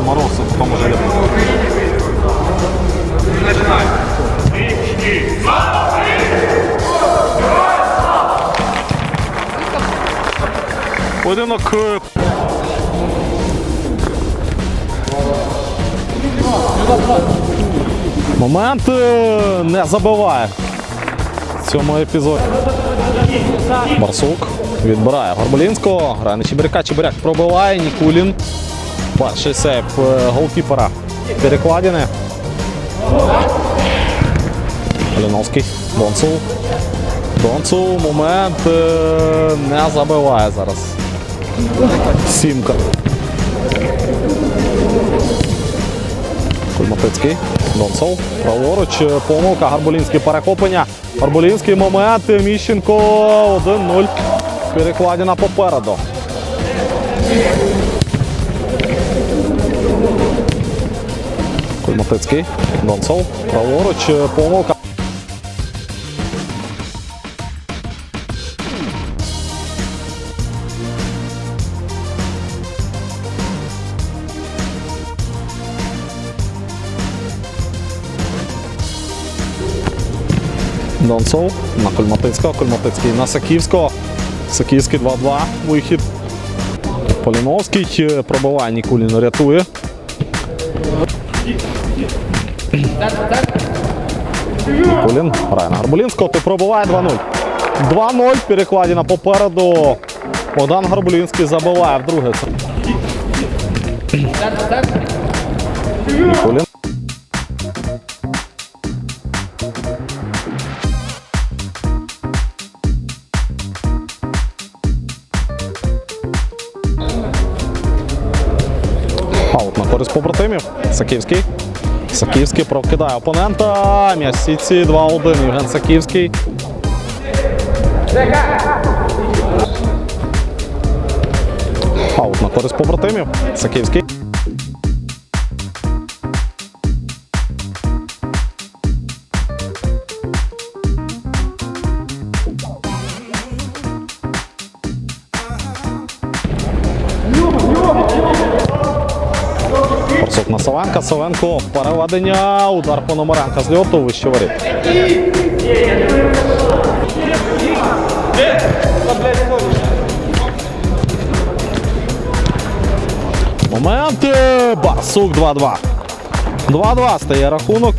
що Морозов в тому же ряду. Поєдинок е, Момент е, не забиває в цьому епізоді. Барсук відбирає Горболінського. Грає на Чебиряка. Чебиряк пробиває. Нікулін. Перший сейф е, голкіпера перекладини. Маліновський. Донцул. Донцул. Момент е, не забиває зараз. Сімка. Кульматицький. Донцов. Праворуч. е, Помилка. Гарболінський перехоплення. Гарболінський момент. Міщенко 1-0. Перекладина попереду. Кульматицький. Донцов. Праворуч. е, Помилка. Донцов на Кульматицького. Кульматицький на Саківського. Саківський 2-2. Вихід. Поліновський е, пробиває Нікулін рятує. Нікулін грає на Гарбулінського. Ти пробиває 2-0. 2-0. Перекладина попереду. Богдан Гарбулінський забиває вдруге. Нікулін. Аут на користь побратимів. Саківський. Саківський прокидає опонента. М'ясіці 2-1. Євген Саківський. Аут на користь побратимів. Саківський. Савенка. Савенко. Переведення. Удар по Номаренка з льоту. Вище воріт. Момент. Басук 2-2. 2-2 стає рахунок.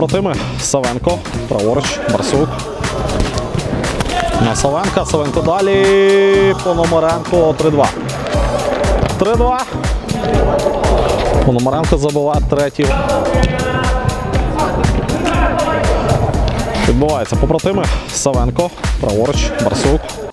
Відбувається. Савенко. Праворуч. Барсук. На Савенка. Савенко далі. Пономаренко 3-2. 3-2. Пономаренко забиває третій. Відбувається побратими. Савенко. Праворуч. Барсук.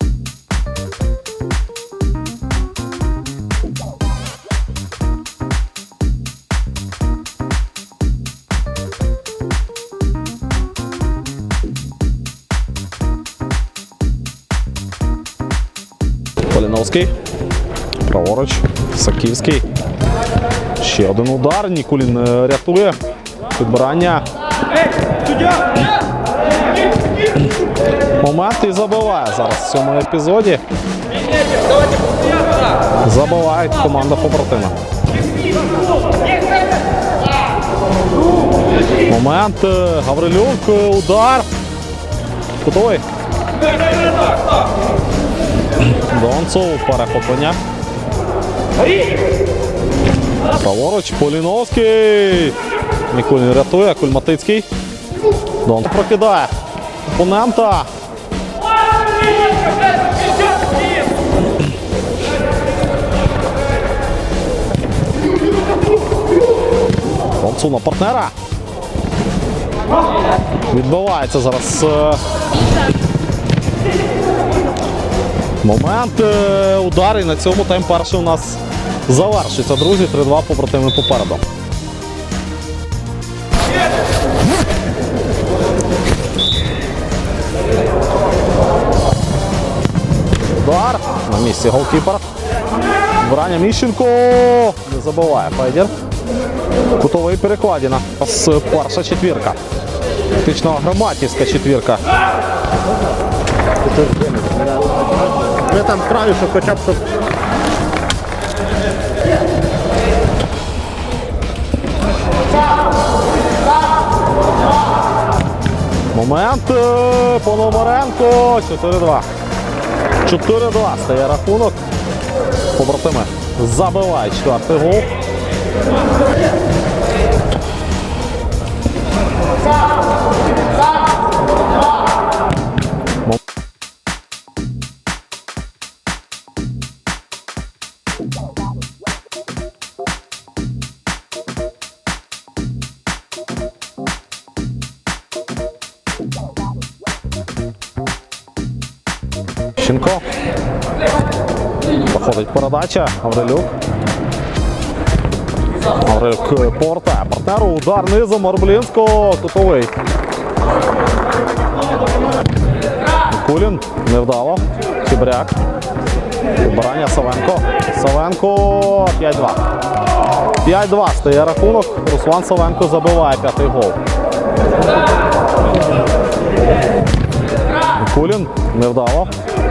Поліновський. Праворуч. Саківський. Ще один удар. Нікулін е, рятує. Підбирання. Момент і забиває зараз в цьому епізоді. Забиває команда побратима. Момент. е, Гаврилюк. е, Удар. Кутовий. Донцов перехоплення. Праворуч, Поліновський. Нікулін рятує, Кульматицький. Донцов прокидає. Опонента. Донцов на партнера. Відбивається зараз. Е, Момент е, удар і на цьому тайм перший у нас завершиться, друзі. 3-2 побратими попереду. Удар на місці голкіпер. Брання Міщенко не забиває Федір. Кутовий перекладіна. З перша четвірка. Фактично громадська четвірка. Ми там праві, щоб хоча б щоб Момент Пономаренко. 4-2. 4-2 стає рахунок. Побратими забивають четвертий гол. Щенко. Проходить передача. Гаврилюк е, повертає партнеру. Удар низом Арблінського. Кутовий. Кулін невдало. Чебряк. Підбирання Савенко. Савенко 5-2. 5-2 стає рахунок. Руслан Савенко забиває п'ятий гол. Кулін невдало.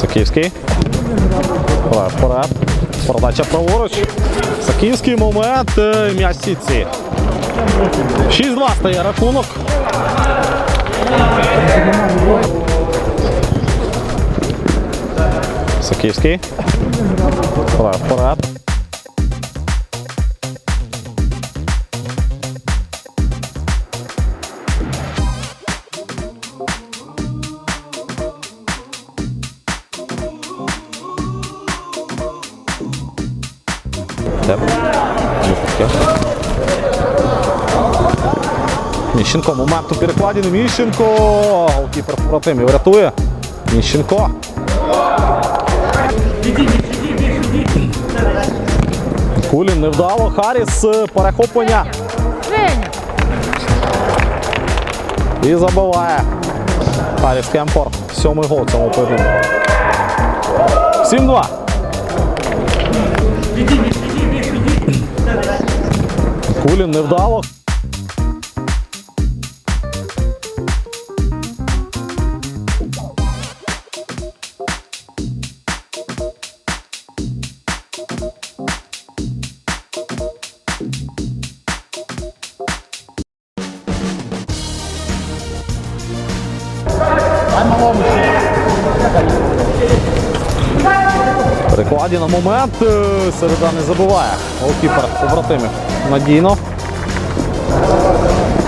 Саківський. Вперед. Передача праворуч. Саківський момент. е, М'яч сітці. 6-2 стає рахунок. Саківський. Вперед. Випадки. Міщенко, момент у перекладіни. Міщенко. Голкіпер побратимів рятує. Міщенко. Кулін невдало. Харіс е, перехоплення. І забиває. Харіс Кемпор. Сьомий гол цьому поєдинку. 7-2. Кулін невдало. Перекладі на момент. е, Середа не забуває. Голкіпер побратимів надійно.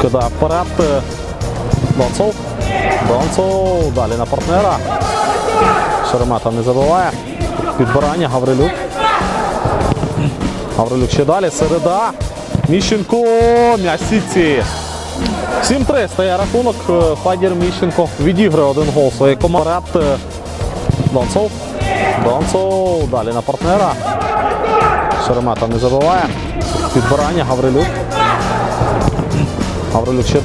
Кидає вперед. е, Донцов. Донцов. Далі на партнера. Шеремета не забиває. Підбирання Гаврилюк. Гаврилюк ще далі. Середа. Міщенко. М'яч сітці. 7-3 стає рахунок. Е, Фадір Міщенко відіграє один гол своєї команди. Донцов. Донцов. Далі на партнера. Шеремета не забиває. Підбирання Гаврилюк. Гаврилюк ще.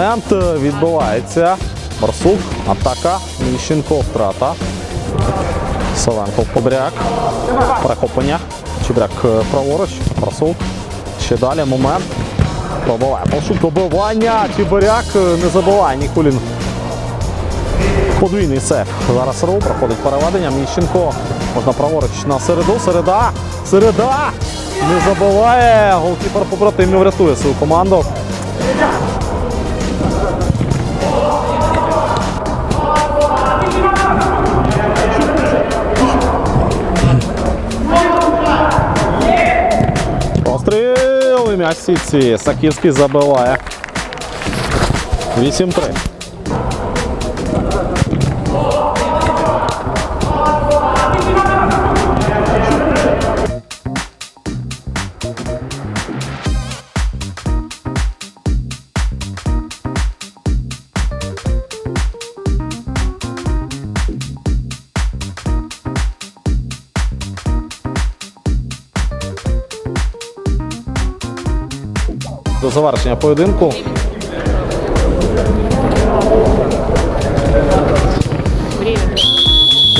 Момент е, відбувається. Барсук, атака, Міщенко, втрата. Савенко Побряк. Перехоплення. Чебряк е, праворуч. Барсук. Ще далі момент. Пробиває. Палшук добивання. Чебуряк е, не забиває. Нікулін. Подвійний сейф. Зараз РУ проходить переведення. Міщенко. Можна праворуч на середу. Середа. Середа. Не забиває. Голкіпер побратимів рятує свою команду. Постріл і м'яч в сітці. Саківський забиває. 8-3. До завершення поєдинку.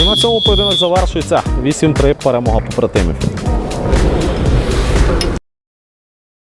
І на цьому поєдинок завершується 8-3 перемога побратимів.